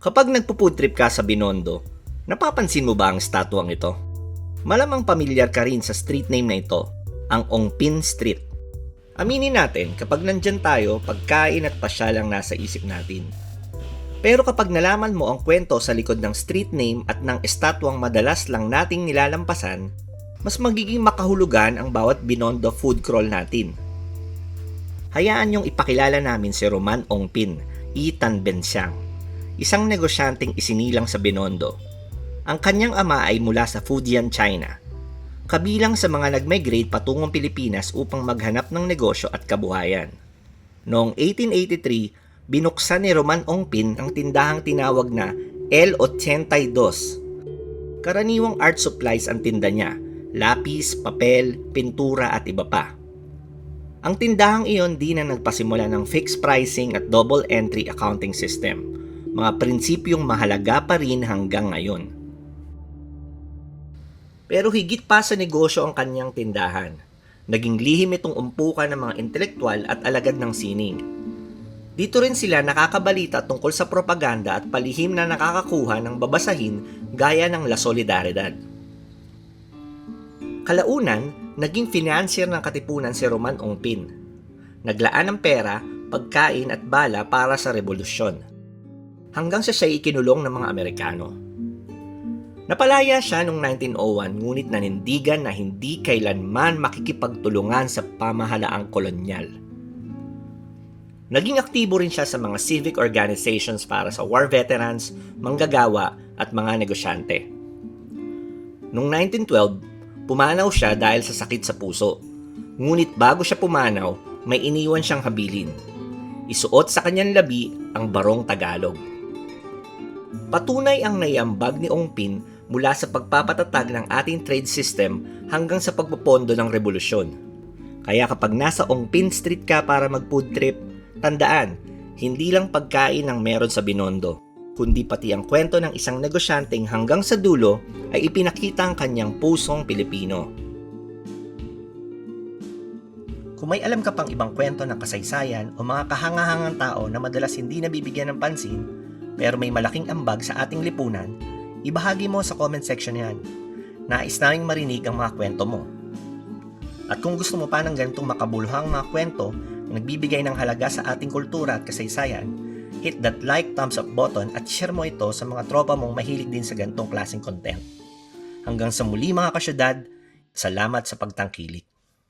Kapag nagpo-food trip ka sa Binondo, napapansin mo ba ang statwang ito? Malamang pamilyar ka rin sa street name na ito, ang Ongpin Street. Aminin natin, kapag nandyan tayo, pagkain at pasya lang nasa isip natin. Pero kapag nalaman mo ang kwento sa likod ng street name at ng estatwang madalas lang nating nilalampasan, mas magiging makahulugan ang bawat Binondo food crawl natin. Hayaan niyong ipakilala namin si Roman Ongpin, Itan Bensiang, isang negosyanteng isinilang sa Binondo. Ang kanyang ama ay mula sa Fujian, China. Kabilang sa mga nag-migrate patungong Pilipinas upang maghanap ng negosyo at kabuhayan. Noong 1883, binuksan ni Roman Ongpin ang tindahang tinawag na El 82. Karaniwang art supplies ang tinda niya, lapis, papel, pintura at iba pa. Ang tindahang iyon di na nagpasimula ng fixed pricing at double entry accounting system, mga prinsipyong mahalaga pa rin hanggang ngayon. Pero higit pa sa negosyo ang kanyang tindahan. Naging lihim itong umpukan ng mga intelektual at alagad ng sining. Dito rin sila nakakabalita tungkol sa propaganda at palihim na nakakakuha ng babasahin gaya ng La Solidaridad. Kalaunan, naging financier ng katipunan si Roman Ongpin. Naglaan ng pera, pagkain at bala para sa revolusyon. Hanggang sa siya ikinulong ng mga Amerikano. Napalaya siya noong 1901 ngunit nanindigan na hindi kailanman makikipagtulungan sa pamahalaang kolonyal. Naging aktibo rin siya sa mga civic organizations para sa war veterans, manggagawa at mga negosyante. Noong 1912, pumanaw siya dahil sa sakit sa puso. Ngunit bago siya pumanaw, may iniwan siyang habilin. Isuot sa kanyang labi ang barong Tagalog. Patunay ang naiambag ni Ongpin mula sa pagpapatatag ng ating trade system hanggang sa pagpopondo ng revolusyon. Kaya kapag nasa Ongpin Street ka para mag-food trip, tandaan, hindi lang pagkain ang meron sa Binondo, kundi pati ang kwento ng isang negosyanteng hanggang sa dulo ay ipinakita ang kanyang pusong Pilipino. Kung may alam ka pang ibang kwento ng kasaysayan o mga kahangahangang tao na madalas hindi nabibigyan ng pansin, pero may malaking ambag sa ating lipunan, ibahagi mo sa comment section yan. Nais naming marinig ang mga kwento mo. At kung gusto mo pa ng ganitong makabuluhang mga kwento na nagbibigay ng halaga sa ating kultura at kasaysayan, hit that like, thumbs up button at share mo ito sa mga tropa mong mahilig din sa ganitong klaseng content. Hanggang sa muli mga kasyudad, salamat sa pagtangkilik.